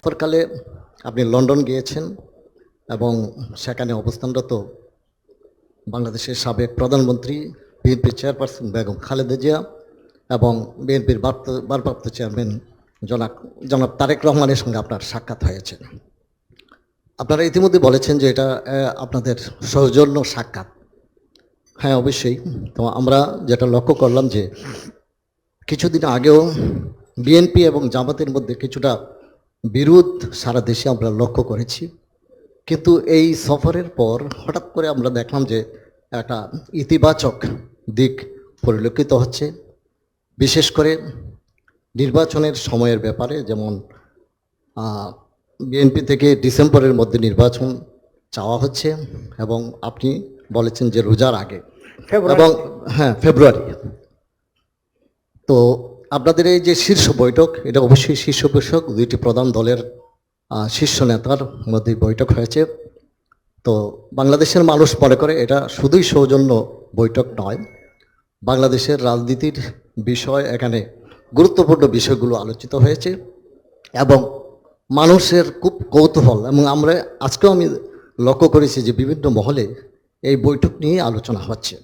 সফরকালে আপনি লন্ডন গিয়েছেন এবং সেখানে অবস্থানরত বাংলাদেশের সাবেক প্রধানমন্ত্রী, বিএনপি চেয়ারপারসন বেগম খালেদা জিয়া এবং বিএনপির ভারপ্রাপ্ত চেয়ারম্যান জনাক, জনাব তারেক রহমানের সঙ্গে আপনার সাক্ষাৎ হয়েছে। আপনারা ইতিমধ্যে বলেছেন যে এটা আপনাদের সৌজন্য সাক্ষাৎ। হ্যাঁ অবশ্যই। তো আমরা যেটা লক্ষ্য করলাম যে কিছুদিন আগেও বিএনপি এবং জামাতের মধ্যে কিছুটা বিরোধ সারা দেশে আমরা লক্ষ্য করেছি। কিন্তু এই সফরের পর হঠাৎ করে আমরা দেখলাম যে একটা ইতিবাচক দিক পরিলক্ষিত হচ্ছে। বিশেষ করে নির্বাচনের সময়ের ব্যাপারে যেমন বিএনপি থেকে ডিসেম্বরের মধ্যে নির্বাচন চাওয়া হচ্ছে এবং আপনি বলেছেন যে রোজার আগে এবং হ্যাঁ ফেব্রুয়ারি। তো আপনাদের এই যে শীর্ষ বৈঠক, এটা অবশ্যই শীর্ষ বৈঠক, দুইটি প্রধান দলের শীর্ষ নেতার মধ্যে বৈঠক হয়েছে। তো বাংলাদেশের মানুষ মনে করে এটা শুধুই সৌজন্য বৈঠক নয়, বাংলাদেশের রাজনীতির বিষয় এখানে গুরুত্বপূর্ণ বিষয়গুলো আলোচিত হয়েছে এবং মানুষের খুব কৌতূহল এবং আমরা আজকেও আমি লক্ষ্য করেছি যে বিভিন্ন মহলে এই বৈঠক নিয়ে আলোচনা হচ্ছে।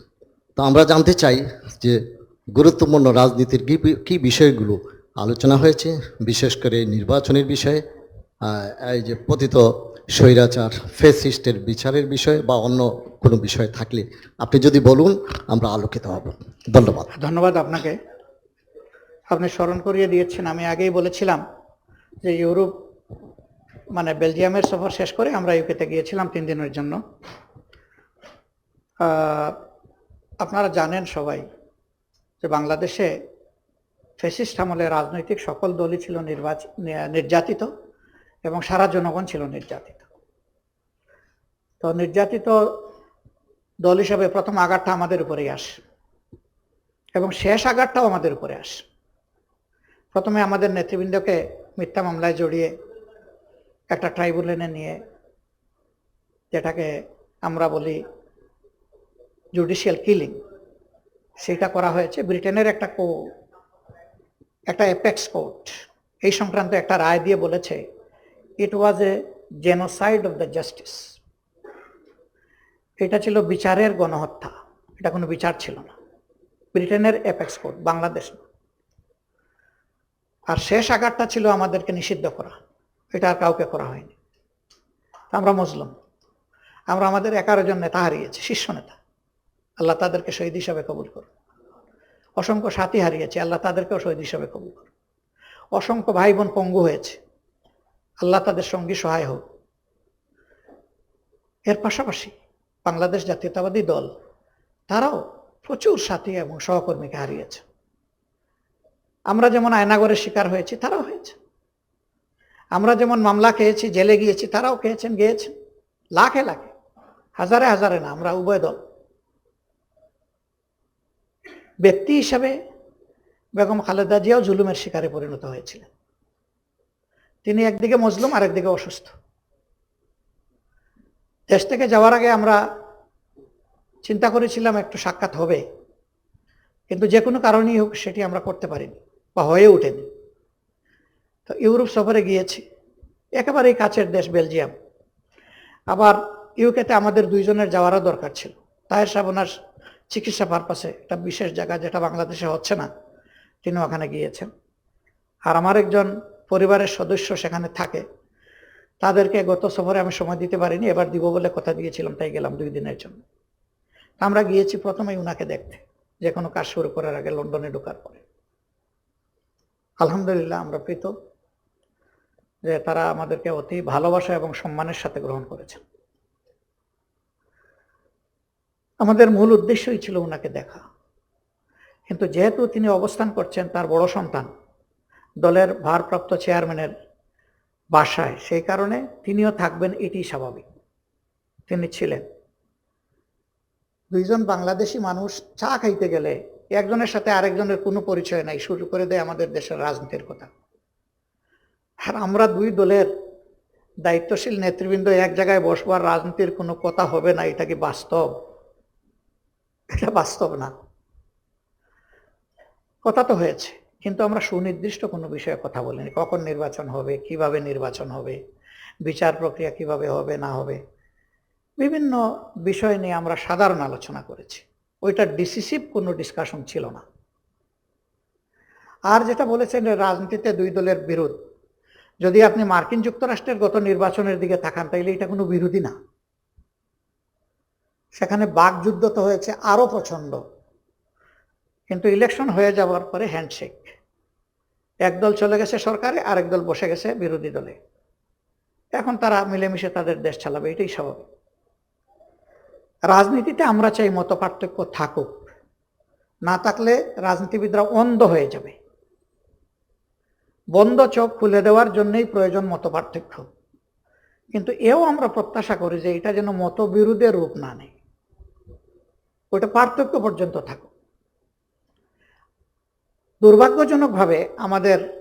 তো আমরা জানতে চাই যে গুরুত্বপূর্ণ রাজনীতির কী কী বিষয়গুলো আলোচনা হয়েছে, বিশেষ করে নির্বাচনের বিষয়ে এই যে পতিত স্বৈরাচার ফেসিস্টের বিচারের বিষয়ে বা অন্য কোনো বিষয় থাকলে আপনি যদি বলুন, আমরা আলোকিত হব। ধন্যবাদ। ধন্যবাদ আপনাকে। আপনি স্মরণ করিয়ে দিয়েছেন, আমি আগেই বলেছিলাম যে ইউরোপ মানে বেলজিয়ামের সফর শেষ করে আমরা ইউকেতে গিয়েছিলাম তিন দিনের জন্য। আপনারা জানেন সবাই যে বাংলাদেশে ফেসিস্ট আমলে রাজনৈতিক সকল দলই ছিল নির্বাচিত নির্যাতিত এবং সারা জনগণ ছিল নির্যাতিত। তো নির্যাতিত দল হিসাবে প্রথম আঘাতটা আমাদের উপরেই আসে এবং শেষ আঘাতটাও আমাদের উপরে আসে। প্রথমে আমাদের নেতৃবৃন্দকে মিথ্যা মামলায় জড়িয়ে একটা ট্রাইব্যুনালে নিয়ে যেটাকে আমরা বলি জুডিশিয়াল কিলিং সেটা করা হয়েছে। ব্রিটেনের একটা কো, একটা অ্যাপেক্স কোর্ট এই সংক্রান্ত একটা রায় দিয়ে বলেছে it was a genocide of the justice এটা ছিল বিচারের গণহত্যা, এটা কোনো বিচার ছিল না। ব্রিটেনের অ্যাপেক্স কোর্ট বাংলাদেশ আর শেষ আঘাতটা ছিল আমাদেরকে নিষিদ্ধ করা, এটা আর কাউকে করা হয়নি। আমরা মুসলিম, আমরা আমাদের এগারো জন নেতা হারিয়েছি, শীর্ষ নেতা। আল্লাহ তাদেরকে শহীদ হিসাবে কবুল করুন। অসংখ্য সাথী হারিয়েছে, আল্লাহ তাদেরকেও শহীদ হিসাবে কবুল করুন। অসংখ্য ভাই বোন পঙ্গু হয়েছে, আল্লাহ তাদের সঙ্গী সহায় হোক। এর পাশাপাশি বাংলাদেশ জাতীয়তাবাদী দল, তারাও প্রচুর সাথী এবং সহকর্মীকে হারিয়েছে। আমরা যেমন আয়নাগরের শিকার হয়েছি, তারাও হয়েছে। আমরা যেমন মামলা খেয়েছি, জেলে গিয়েছি, তারাও খেয়েছেন, গিয়েছেন। লাখে লাখে, হাজারে হাজারে না, আমরা উভয় দল। ব্যক্তি হিসাবে বেগম খালেদা জিয়াও জুলুমের শিকারে পরিণত হয়েছিলেন। তিনি একদিকে মজলুম আর একদিকে অসুস্থ। দেশ থেকে যাওয়ার আগে আমরা চিন্তা করেছিলাম একটু সাক্ষাৎ হবে, কিন্তু যে কোনো কারণেই হোক সেটি আমরা করতে পারিনি বা হয়ে ওঠেনি। তো ইউরোপ সফরে গিয়েছি, একেবারেই কাছের দেশ বেলজিয়াম। আবার ইউকেতে আমাদের দুইজনের যাওয়ারও দরকার ছিল। তাহের সাহেব ওনার চিকিৎসা পারপাসে একটা বিশেষ জায়গা যেটা বাংলাদেশে হচ্ছে না তিনি ওখানে গিয়েছেন। আর আমার একজন পরিবারের সদস্য সেখানে থাকে, তাদেরকে গত সফরে আমি সময় দিতে পারিনি, এবার দিব বলে কথা দিয়েছিলাম, তাই গেলাম দুই দিনের জন্য। আমরা গিয়েছি প্রথমেই উনাকে দেখতে, যে কোনো কাজ শুরু করার আগে লন্ডনে ঢোকার পরে। আলহামদুলিল্লাহ আমরা প্রীত যে তারা আমাদেরকে অতি ভালোবাসা এবং সম্মানের সাথে গ্রহণ করেছেন। আমাদের মূল উদ্দেশ্যই ছিল ওনাকে দেখা। কিন্তু যেহেতু তিনি অবস্থান করছেন তার বড় সন্তান, দলের ভারপ্রাপ্ত চেয়ারম্যানের বাসায়, সেই কারণে তিনিও থাকবেন এটি স্বাভাবিক। তিনি ছিলেন দুইজন বাংলাদেশি মানুষ, চা খাইতে গেলে একজনের সাথে আরেকজনের কোনো পরিচয় নাই, শুরু করে দেয় আমাদের দেশের রাজনীতির কথা। আর আমরা দুই দলের দায়িত্বশীল নেতৃবৃন্দ এক জায়গায় বসবার রাজনীতির কোনো কথা হবে না, এটা কি বাস্তব? এটা বাস্তব না। কথা তো হয়েছে, কিন্তু আমরা সুনির্দিষ্ট কোনো বিষয়ে কথা বলিনি। কখন নির্বাচন হবে, কীভাবে নির্বাচন হবে, বিচার প্রক্রিয়া কীভাবে হবে, না হবে, বিভিন্ন বিষয় নিয়ে আমরা সাধারণ আলোচনা করেছি। ওইটা ডিসিসিভ কোনো ডিসকাশন ছিল না। আর যেটা বলেছেন রাজনীতিতে দুই দলের বিরোধ, যদি আপনি মার্কিন যুক্তরাষ্ট্রের গত নির্বাচনের দিকে তাকান, তাইলে এটা কোনো বিরোধী না। সেখানে বাকযুদ্ধ তো হয়েছে আরও প্রচণ্ড কিন্তু ইলেকশন হয়ে যাওয়ার পরে হ্যান্ডশেক একদল চলে গেছে সরকারে, আরেক দল বসে গেছে বিরোধী দলে। এখন তারা মিলেমিশে তাদের দেশ চালাবে, এটাই স্বাভাবিক। রাজনীতিতে আমরা চাই মত পার্থক্য থাকুক। না থাকলে রাজনীতিবিদরা অন্ধ হয়ে যাবে। বন্ধ চোখ খুলে দেওয়ার জন্যই প্রয়োজন মত পার্থক্য। কিন্তু এও আমরা প্রত্যাশা করি যে এটা যেন মতবিরোধের রূপ না নেয়। ওটা পার্থক্য পর্যন্ত থাকুক। দুর্ভাগ্যজনকভাবে আমাদের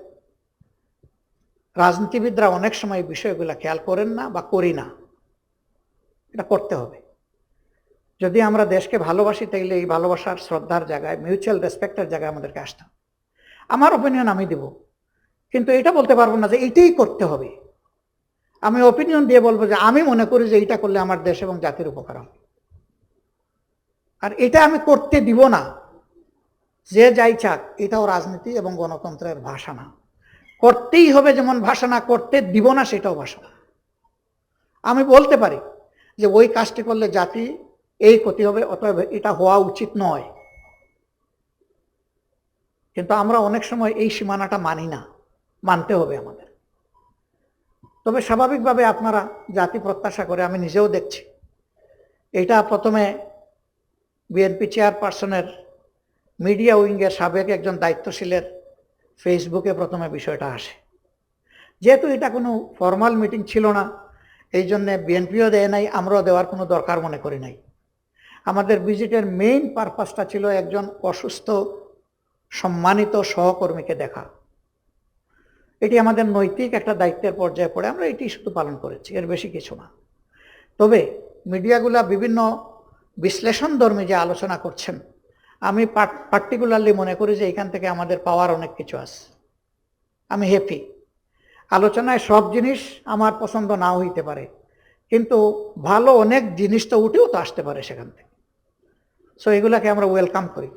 রাজনীতিবিদরা অনেক সময় বিষয়গুলো খেয়াল করেন না বা করি না। এটা করতে হবে। যদি আমরা দেশকে ভালোবাসি, তাইলে এই ভালোবাসার শ্রদ্ধার জায়গায় মিউচুয়াল রেসপেক্টের জায়গায় আমাদেরকে আসতে হবে। আমার ওপিনিয়ন আমি দেব। কিন্তু এটা বলতে পারব না যে এইটাই করতে হবে। আমি ওপিনিয়ন দিয়ে বলব যে আমি মনে করি যে এইটা করলে আমার দেশ এবং জাতির উপকার হবে। আর এটা আমি করতে দিব না। যে যাই চাক, এটাও রাজনীতি এবং গণতন্ত্রের ভাষা না করতেই হবে যেমন ভাষা না করতে দিব না সেটাও ভাষা না আমি বলতে পারি যে ওই কাজটি করলে জাতি এই ক্ষতি হবে, অতএব এটা হওয়া উচিত নয়। কিন্তু আমরা অনেক সময় এই সীমানাটা মানি না, মানতে হবে আমাদের। তবে স্বাভাবিকভাবে আপনারা জাতি প্রত্যাশা করে, আমি নিজেও দেখছি। এটা প্রথমে বিএনপি চেয়ারপারসনের মিডিয়া উইংয়ের সাবেক একজন দায়িত্বশীলের ফেসবুকে প্রথমে বিষয়টা আসে। যেহেতু এটা কোনো ফর্মাল মিটিং ছিল না, এই জন্যে বিএনপিও দেয় নাই, আমরাও দেওয়ার কোনো দরকার মনে করি নাই। আমাদের ভিজিটের মেইন পারপাসটা ছিল একজন অসুস্থ, সম্মানিত সহকর্মীকে দেখা। এটি আমাদের নৈতিক একটা দায়িত্বের পর্যায়ে পড়ে, আমরা এটি শুধু পালন করেছি, এর বেশি কিছু না। তবে মিডিয়াগুলা বিভিন্ন বিশ্লেষণ ধর্মে যে আলোচনা করছেন, আমি পার্টিকুলারলি মনে করি যে এখান থেকে আমাদের পাওয়ার অনেক কিছু আছে। আমি হ্যাপি আলোচনায় সব জিনিস আমার পছন্দ নাও হইতে পারে, কিন্তু ভালো অনেক জিনিস তো উঠেও তো আসতে পারে সেখান থেকে। সো এগুলাকে আমরা ওয়েলকাম করি।